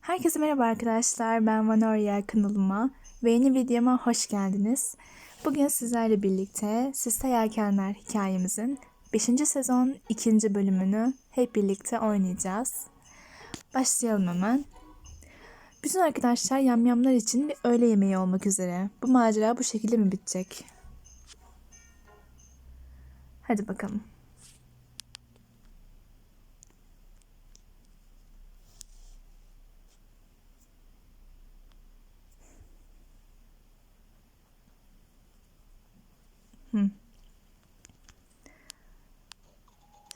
Herkese merhaba arkadaşlar. Ben Vanoria kanalıma ve yeni videoma hoş geldiniz. Bugün sizlerle birlikte Siste Yelkenler hikayemizin 5. sezon 2. bölümünü hep birlikte oynayacağız. Başlayalım hemen. Bütün arkadaşlar yamyamlar için bir öğle yemeği olmak üzere. Bu macera bu şekilde mi bitecek? Hadi bakalım.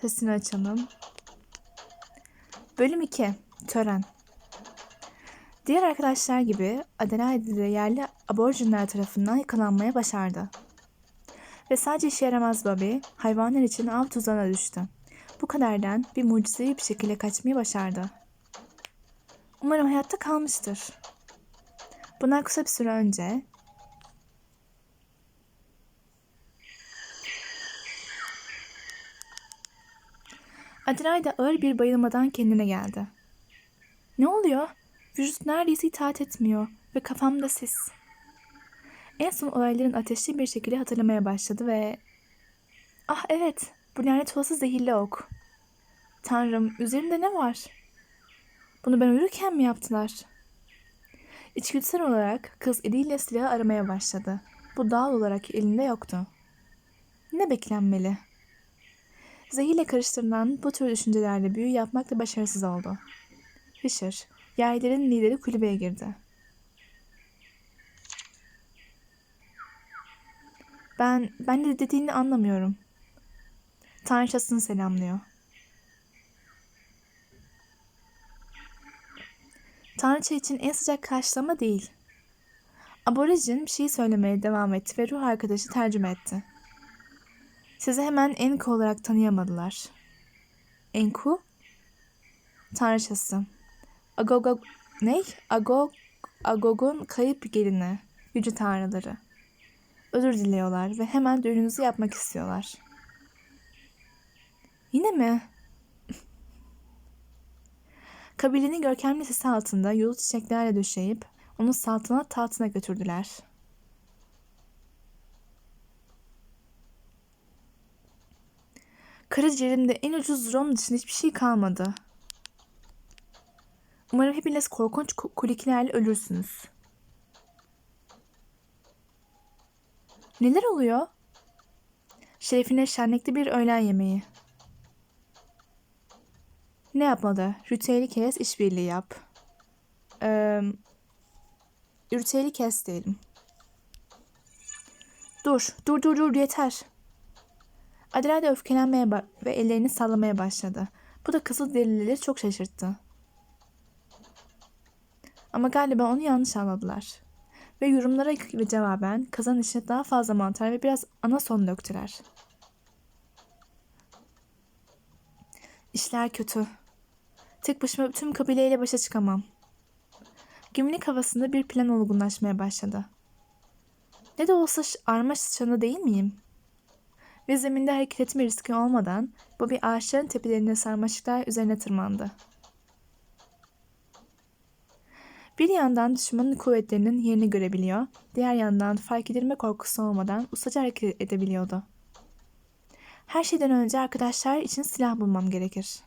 Sesini açalım. Bölüm 2. Tören. Diğer arkadaşlar gibi Adelaide de yerli aborjinler tarafından yakalanmaya başardı. Ve sadece işe yaramaz Bobby, hayvanlar için av tuzağına düştü. Bu kadardan bir mucizevi bir şekilde kaçmayı başardı. Umarım hayatta kalmıştır. Bundan kısa bir süre önce Adelaide ağır bir bayılmadan kendine geldi. Ne oluyor? Vücut neredeyse itaat etmiyor ve kafamda sis. En son olayların ateşli bir şekilde hatırlamaya başladı ve... Ah evet, bu lanet olası zehirli ok. Tanrım, üzerimde ne var? Bunu ben uyurken mi yaptılar? İçgüdüsel olarak kız eliyle silahı aramaya başladı. Bu doğal olarak elinde yoktu. Ne beklenmeli? Zehirle karıştırılan bu tür düşüncelerle büyü yapmakta başarısız oldu. Fisher, yayların lideri kulübeye girdi. Ben, ben ne dediğini anlamıyorum. Tanrıçasını selamlıyor. Tanrıça için en sıcak karşılama değil. Aborigin bir şey söylemeye devam etti ve ruh arkadaşı tercüme etti. Sizi hemen Enku olarak tanıyamadılar. Enku? Tanrıçası. Agog... Ne? Agog... Agog'un kayıp gelini. Yüce tanrıları. Özür diliyorlar ve hemen düğününüzü yapmak istiyorlar. Yine mi? Kabilenin görkemli sesi altında yolu çiçeklerle döşeyip onu saltanat tahtına götürdüler. Karaciğerimde en ucuz rom dışında hiçbir şey kalmadı. Umarım hepiniz korkunç kuliklerle ölürsünüz. Neler oluyor? Şerefine şenlikli bir öğlen yemeği. Ne yapmalı? Ritüeli kes, işbirliği yap. Ee, ritüeli kes diyelim. Dur, dur, dur, dur, yeter. Adelaide öfkelenmeye ve ellerini sallamaya başladı. Bu da kızıl delileri çok şaşırttı. Ama galiba onu yanlış anladılar. Ve yorumlara ve cevaben kazan içine daha fazla mantar ve biraz ana son döktüler. İşler kötü. Tek başıma tüm kabileyle başa çıkamam. Gümrük havasında bir plan olgunlaşmaya başladı. Ne de olsa arma sıçanı değil miyim? Ve zeminde hareket etme riski olmadan Bobby ağaçların tepelerine sarmaşıklar üzerine tırmandı. Bir yandan düşmanın kuvvetlerinin yerini görebiliyor, diğer yandan fark edilme korkusu olmadan ustaca hareket edebiliyordu. Her şeyden önce arkadaşlar için silah bulmam gerekir.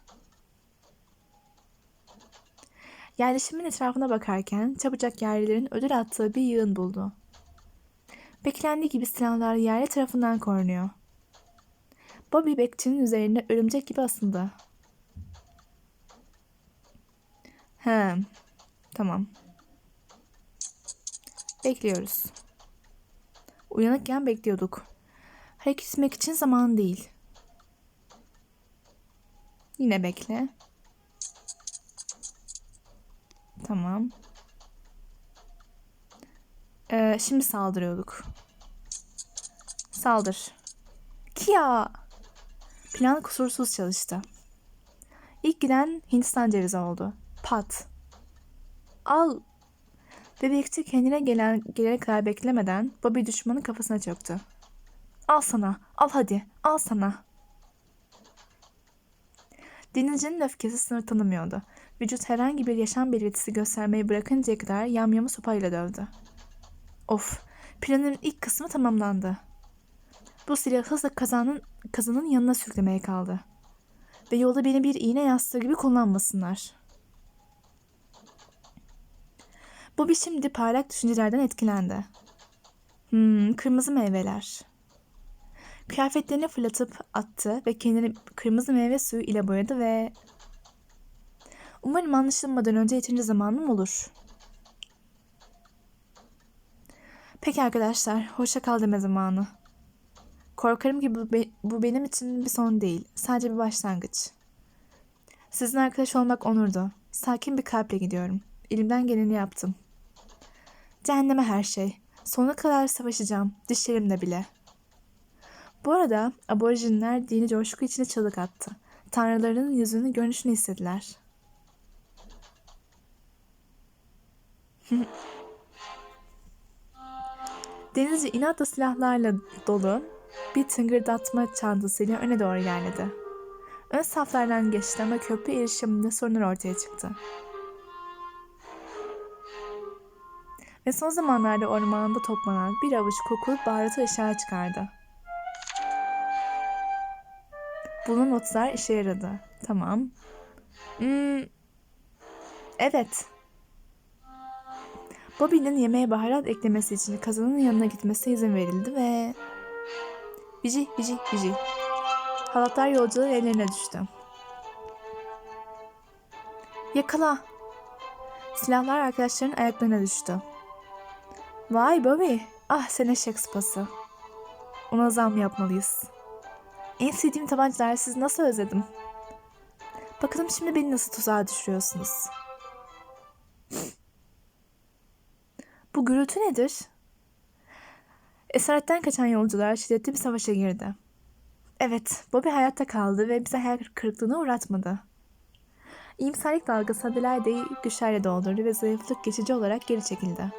Yerleşimin etrafına bakarken çabucak yerlilerin ödül attığı bir yığın buldu. Beklendiği gibi silahlar yerli tarafından korunuyor. Bobby bekçinin üzerine örümcek gibi asıldı. He, tamam. Bekliyoruz. Uyanıkken bekliyorduk. Hareket etmek için zaman değil. Yine bekle. Tamam. Ee, şimdi saldırıyorduk. Saldır. Kia! Plan kusursuz çalıştı. İlk giden Hindistan cevizi oldu. Pat. Al. Bebekçi kendine gelen gelene kadar beklemeden Bobby düşmanın kafasına çöktü. Al sana, al hadi, al sana. Denizcinin öfkesi sınır tanımıyordu. Vücut herhangi bir yaşam belirtisi göstermeyi bırakıncaya kadar yamyamı sopayla dövdü. Of, planın ilk kısmı tamamlandı. Bu silahı hızla kazanın, kazanın yanına sürüklemeye kaldı. Ve yolda beni bir iğne yastığı gibi kullanmasınlar. Bir şimdi parlak düşüncelerden etkilendi. Hmm, kırmızı meyveler. Kıyafetlerini fırlatıp attı ve kendini kırmızı meyve suyu ile boyadı ve... Umarım anlaşılmadan önce yeterince zamanım olur. Peki arkadaşlar, hoşça kal deme zamanı. Korkarım ki bu, be- bu benim için bir son değil, sadece bir başlangıç. Sizin arkadaş olmak onurdu. Sakin bir kalple gidiyorum. Elimden geleni yaptım. Cehenneme her şey. Sonuna kadar savaşacağım, dişlerimle bile. Bu arada aborjinler dini coşku içinde çığlık attı. Tanrılarının yüzünü, görünüşünü istediler. Denizci inatla silahlarla dolu bir tıngırdatma çantasıyla öne doğru ilerledi. Ön saflardan geçti ama köprü erişiminde sorunlar ortaya çıktı. Ve son zamanlarda ormanda toplanan bir avuç kokulu baharatı ışığa çıkardı. Bunun notlar işe yaradı. Tamam. Hmm. Evet. Bobby'nin yemeğe baharat eklemesi için kazanın yanına gitmesine izin verildi ve... Vici, vici, vici. Halatlar yolcuların ellerine düştü. Yakala. Silahlar arkadaşların ayaklarına düştü. Vay Bobby. Ah sen eşek sıpası. Ona zam yapmalıyız. En sevdiğim tabancalar sizi nasıl özledim. Bakalım şimdi beni nasıl tuzağa düşürüyorsunuz. Bu gürültü nedir? Esaretten kaçan yolcular şiddetli bir savaşa girdi. Evet, Bobby hayatta kaldı ve bize hayal kırıklığına uğratmadı. İyimserlik dalgası Adelaide'yi güçlerle doldurdu ve zayıflık geçici olarak geri çekildi.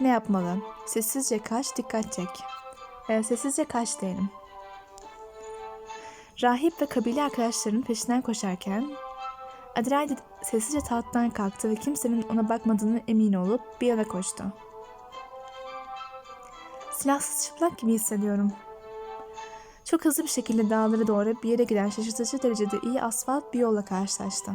Ne yapmalı? Sessizce kaç, dikkat çek. Ee, sessizce kaç diyelim. Rahip ve kabile arkadaşlarının peşinden koşarken Adelaide sessizce tahttan kalktı ve kimsenin ona bakmadığını emin olup bir yana koştu. Silahsız çıplak gibi hissediyorum. Çok hızlı bir şekilde dağları doğru bir yere giden şaşırtıcı derecede iyi asfalt bir yolla karşılaştı.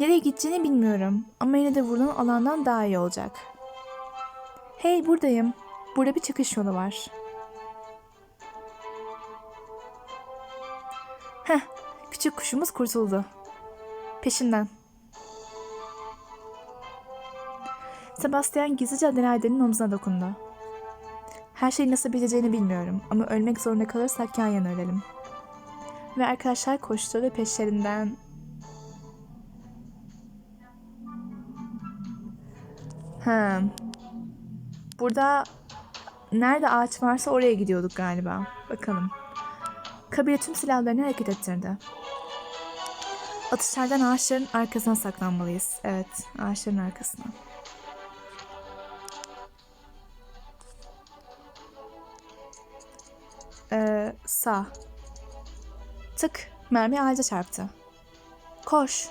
Nereye gideceğini bilmiyorum ama yine de vurulan alandan daha iyi olacak. Hey buradayım. Burada bir çıkış yolu var. Heh, küçük kuşumuz kurtuldu. Peşinden. Sebastian gizlice Adelaide'nin omzuna dokundu. Her şeyi nasıl biteceğini bilmiyorum ama ölmek zorunda kalırsak yan yana ölelim. Ve arkadaşlar koştu ve peşlerinden... Ha. Burada nerede ağaç varsa oraya gidiyorduk galiba. Bakalım. Kabile tüm silahlarını hareket ettirdi. Atışlardan ağaçların arkasına saklanmalıyız. Evet, ağaçların arkasına. Ee, sağ. Tık, mermi ağaca çarptı. Koş.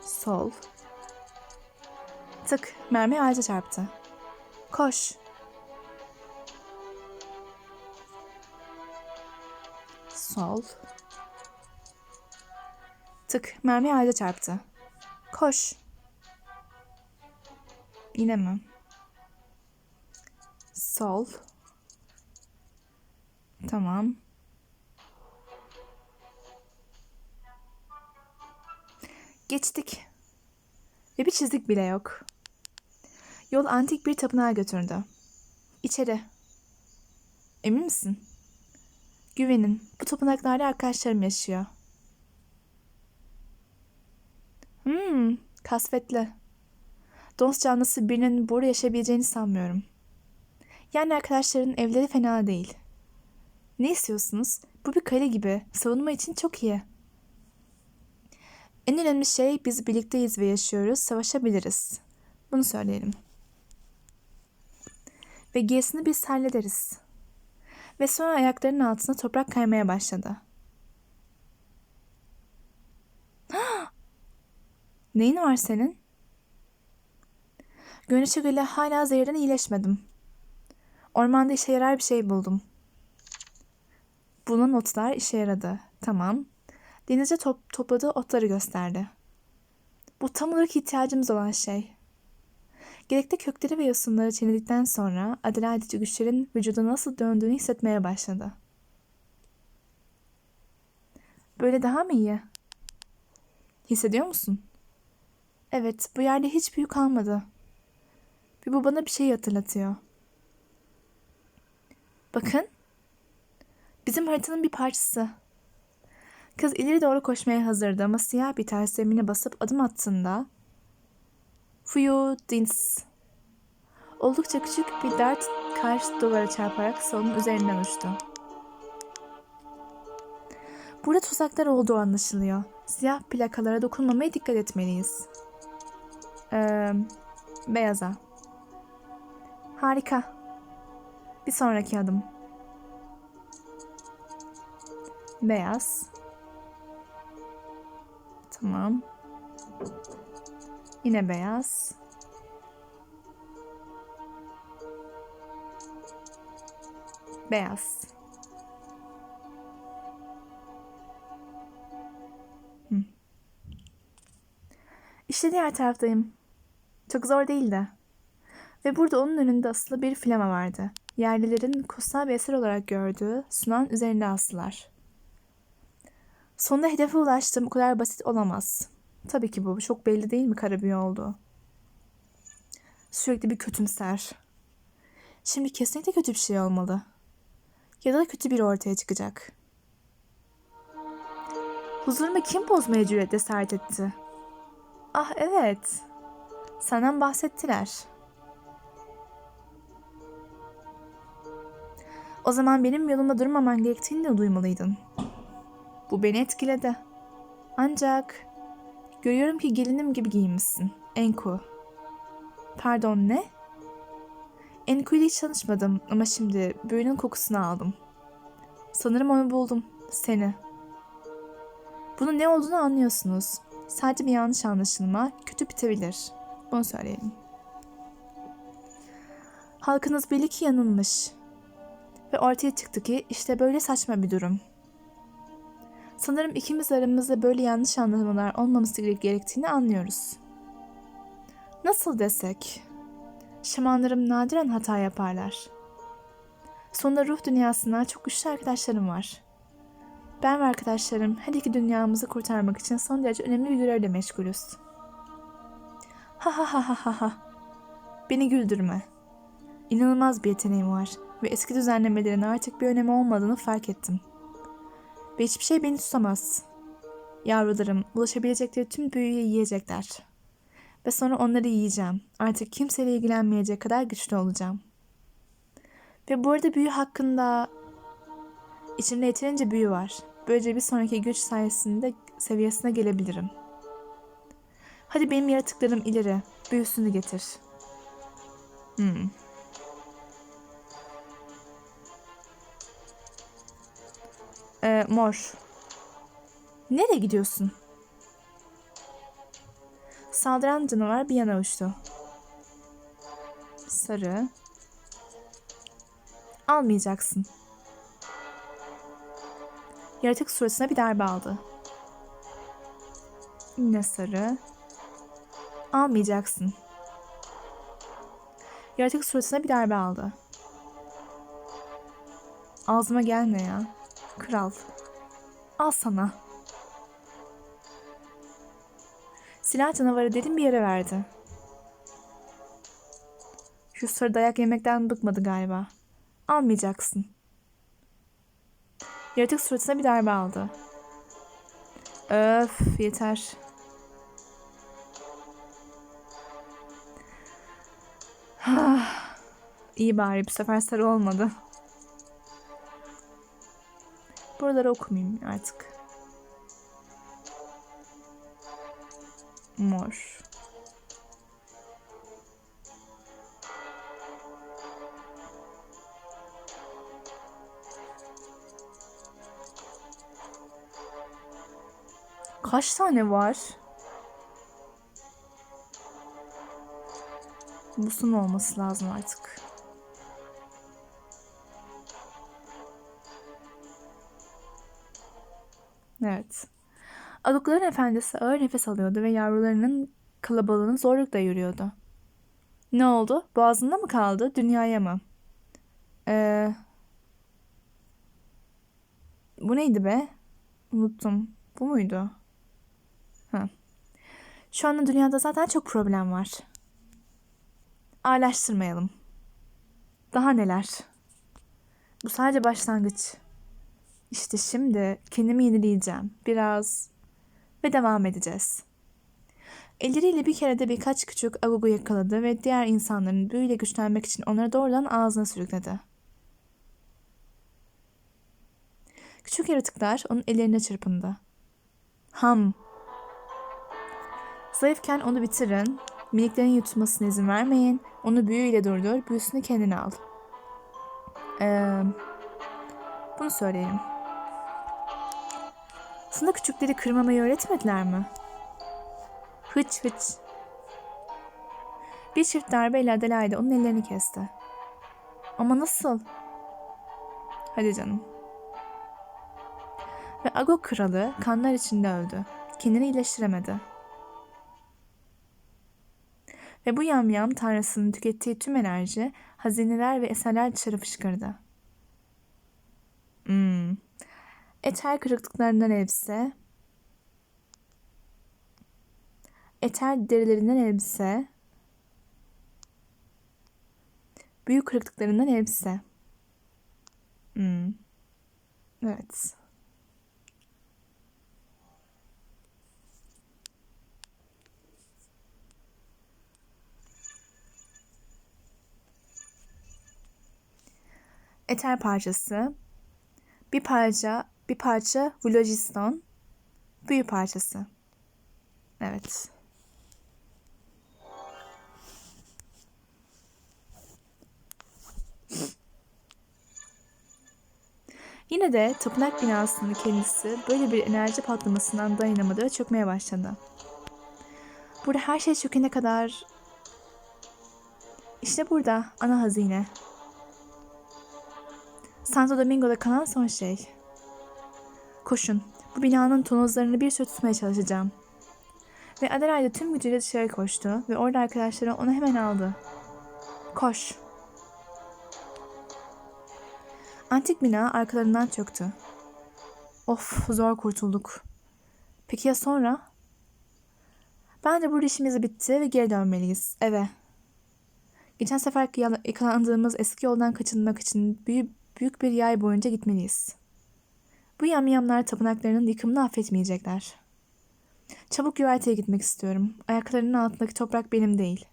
Sol. Tık, mermi ağaca çarptı. Koş. Sol. Tık, mermi ağaca çarptı. Koş. Yine mi? Sol. Tamam. Geçtik. Ve bir çizik bile yok. Yol antik bir tapınağa götürdü. İçeri. Emin misin? Güvenin. Bu tapınaklarda arkadaşlarım yaşıyor. Hmm, kasvetli. Dons canlısı birinin burada yaşayabileceğini sanmıyorum. Yani arkadaşların evleri fena değil. Ne istiyorsunuz? Bu bir kale gibi. Savunma için çok iyi. En önemli şey biz birlikteyiz ve yaşıyoruz, savaşabiliriz. Bunu söyleyelim. Ve gerisini biz hallederiz. Ve sonra ayaklarının altına toprak kaymaya başladı. Neyin var senin? Görünüşe göre hala zehirden iyileşmedim. Ormanda işe yarar bir şey buldum. Bunun otlar işe yaradı. Tamam. Denizce top, topladığı otları gösterdi. Bu tam olarak ihtiyacımız olan şey. Gerekli kökleri ve yosunları çiğnedikten sonra adil edici güçlerin vücuda nasıl döndüğünü hissetmeye başladı. Böyle daha mı iyi? Hissediyor musun? Evet, bu yerde hiç büyü kalmadı. Ve bu bana bir şey hatırlatıyor. Bakın. Bizim haritanın bir parçası. Kız ileri doğru koşmaya hazırdı ama siyah bir ters zemine basıp adım attığında Fuyu Dins oldukça küçük bir dart karşı duvara çarparak salonun üzerinden uçtu. Burada tuzaklar olduğu anlaşılıyor. Siyah plakalara dokunmamaya dikkat etmeliyiz. Ee, beyaza. Harika. Bir sonraki adım. Beyaz. Tamam. Yine beyaz. Beyaz. İşte diğer taraftayım. Çok zor değildi. Ve burada onun önünde asılı bir flama vardı. Yerlilerin kutsal bir eser olarak gördüğü sunan üzerinde astılar. Sonunda hedefe ulaştım. O kadar basit olamaz. Tabii ki bu. Çok belli değil mi kara büyü olduğu? Sürekli bir kötümser. Şimdi kesinlikle kötü bir şey olmalı. Ya da kötü biri ortaya çıkacak. Huzurumu kim bozmaya cüret cesaret etti? Ah evet. Senden bahsettiler. O zaman benim yolumda durmaman gerektiğini de duymalıydın. Bu beni etkiledi. Ancak görüyorum ki gelinim gibi giyinmişsin. Enku. Pardon ne? Enku ile hiç tanışmadım ama şimdi büyünün kokusunu aldım. Sanırım onu buldum. Seni. Bunun ne olduğunu anlıyorsunuz. Sadece bir yanlış anlaşılma kötü bitebilir. Bunu söyleyelim. Halkınız belli ki yanılmış. Ve ortaya çıktı ki işte böyle saçma bir durum. Sanırım ikimiz aramızda böyle yanlış anlamalar olmaması gerektiğini anlıyoruz. Nasıl desek? Şamanlarım nadiren hata yaparlar. Sonunda ruh dünyasında çok güçlü arkadaşlarım var. Ben ve arkadaşlarım her iki dünyamızı kurtarmak için son derece önemli bir görevle meşgulüz. Ha ha ha ha ha ha. Beni güldürme. İnanılmaz bir yeteneğim var ve eski düzenlemelerin artık bir önemi olmadığını fark ettim. Ve hiçbir şey beni tutamaz. Yavrularım ulaşabilecekleri tüm büyüyü yiyecekler. Ve sonra onları yiyeceğim. Artık kimseyle ilgilenmeyecek kadar güçlü olacağım. Ve bu arada büyü hakkında içimde yeterince büyü var. Böylece bir sonraki güç sayesinde seviyesine gelebilirim. Hadi benim yaratıklarım ileri. Büyüsünü getir. Hmm. Ee, mor. Nereye gidiyorsun? Saldıran canavar bir yana uçtu. Sarı. Almayacaksın. Yaratık suratına bir darbe aldı. Yine sarı. Almayacaksın. Yaratık suratına bir darbe aldı. Ağzıma gelme ya. Kral. Al sana. Silah canavarı dedim bir yere verdi. Şu sarı dayak yemekten bıkmadı galiba. Almayacaksın. Yaratık suratına bir darbe aldı. Öf yeter. İyi bari bu sefer sarı olmadı. Buraları okumayayım artık. Mor. Kaç tane var? Bu son olması lazım artık. Evet. Adukların efendisi ağır nefes alıyordu ve yavrularının kalabalığını zorlukla yürüyordu. Ne oldu? Boğazında mı kaldı? Dünyaya mı? Ee, bu neydi be? Unuttum. Bu muydu? Ha. Şu anda dünyada zaten çok problem var. Ağırlaştırmayalım. Daha neler? Bu sadece başlangıç. İşte şimdi kendimi yenileyeceğim. Biraz ve devam edeceğiz. Elleriyle bir kere de birkaç küçük agugu yakaladı ve diğer insanların büyüyle güçlenmek için onları doğrudan ağzına sürükledi. Küçük yaratıklar onun ellerine çırpındı. Ham. Zayıfken onu bitirin. Miniklerin yutmasına izin vermeyin. Onu büyüyle durdur. Büyüsünü kendine al. Ee, bunu söyleyeyim. Sana küçükleri kırmamayı öğretmediler mi? Hıç hıç. Bir çift darbeyle Adelaide onun ellerini kesti. Ama nasıl? Hadi canım. Ve Agok kralı kanlar içinde öldü. Kendini iyileştiremedi. Ve bu yamyam tanrısının tükettiği tüm enerji, hazineler ve eserler dışarı fışkırdı. Hmm. Eter kırıklıklarından elbise, eter derilerinden elbise, büyük kırıklıklarından elbise. Hmm. Evet. Eter parçası. Bir parça, bir parça Vlojiston. Büyü parçası. Evet. Yine de tapınak binasının kendisi böyle bir enerji patlamasından dayanamadı ve çökmeye başladı. Burada her şey çökene kadar... İşte burada ana hazine. Santo Domingo'da kalan son şey. Koşun. Bu binanın tonozlarını bir süre tutmaya çalışacağım. Ve Adelaide tüm gücüyle dışarı koştu ve orada arkadaşları onu hemen aldı. Koş. Antik bina arkalarından çöktü. Of zor kurtulduk. Peki ya sonra? Bence burada işimiz bitti ve geri dönmeliyiz eve. Geçen sefer yakalandığımız eski yoldan kaçınmak için büyük, büyük bir yay boyunca gitmeliyiz. Bu yamyamlar tapınaklarının yıkımını affetmeyecekler. Çabuk güverteye gitmek istiyorum. Ayaklarının altındaki toprak benim değil.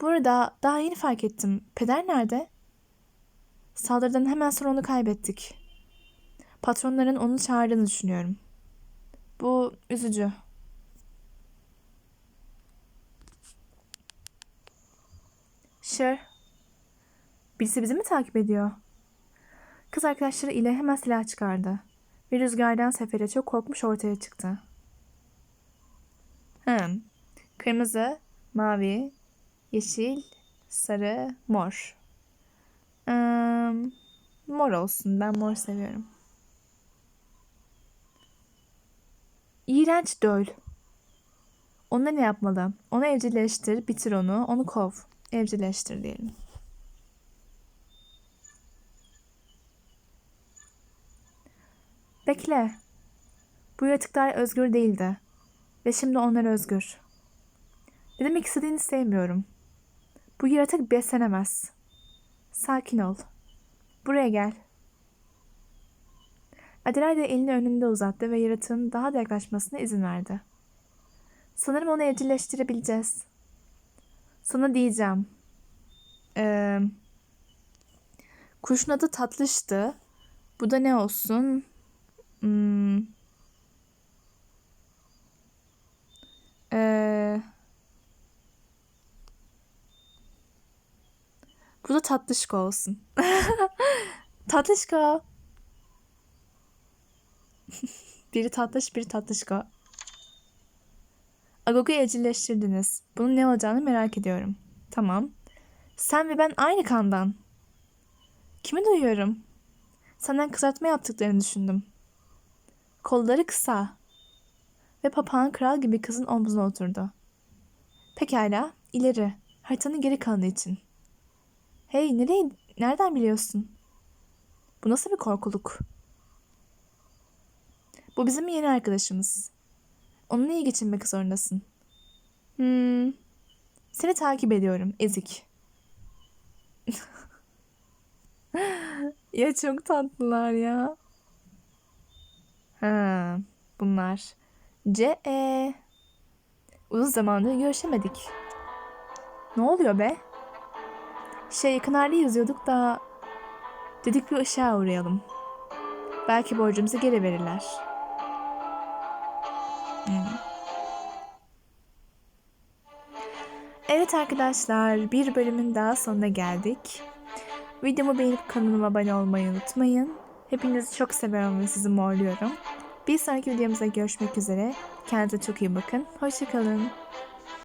Bu arada daha yeni fark ettim. Peder nerede? Saldırıdan hemen sonra onu kaybettik. Patronların onu çağırdığını düşünüyorum. Bu üzücü. Sure. Birisi bizi mi takip ediyor? Kız arkadaşları ile hemen silah çıkardı. Ve rüzgardan sefere çok korkmuş ortaya çıktı. Hmm. Kırmızı, mavi, yeşil, sarı, mor. Hmm, mor olsun. Ben mor seviyorum. İğrenç döl. Ona ne yapmalı? Onu evcilleştir, bitir onu, onu kov. Evcilleştir diyelim. Bekle. Bu yaratıklar özgür değildi. Ve şimdi onlar özgür. Ne demek istediğini sevmiyorum. Bu yaratık beslenemez. Sakin ol. Buraya gel. Adelaide elini önünde uzattı ve yaratığın daha da yaklaşmasına izin verdi. Sanırım onu evcilleştirebileceğiz. Sana diyeceğim. Ee, kuşun adı tatlıştı. Bu da ne olsun? Hmm, Ee, bu da tatlışko olsun. tatlışko. biri tatlış, biri tatlışko. Agogo'yu evcilleştirdiniz. Bunun ne olacağını merak ediyorum. Tamam. Sen ve ben aynı kandan. Kimi duyuyorum? Senden kızartma yaptıklarını düşündüm. Kolları kısa. Ve papağan kral gibi kızın omzuna oturdu. Pekala, ileri. Haritanın geri kalanı için. Hey, nereye, nereden biliyorsun? Bu nasıl bir korkuluk? Bu bizim yeni arkadaşımız. Onunla iyi geçinmek zorundasın. Hmm. Seni takip ediyorum, ezik. ya çok tatlılar ya. Ha, bunlar. C E. Uzun zamandır görüşemedik. Ne oluyor be? Şey yakınlarda yazıyorduk da dedik bir ışığa uğrayalım. Belki borcumuzu geri verirler. Evet arkadaşlar bir bölümün daha sonuna geldik. Videomu beğenip kanalıma abone olmayı unutmayın. Hepinizi çok seviyorum ve sizi morluyorum. Bir sonraki videomuzda görüşmek üzere. Kendinize çok iyi bakın. Hoşçakalın.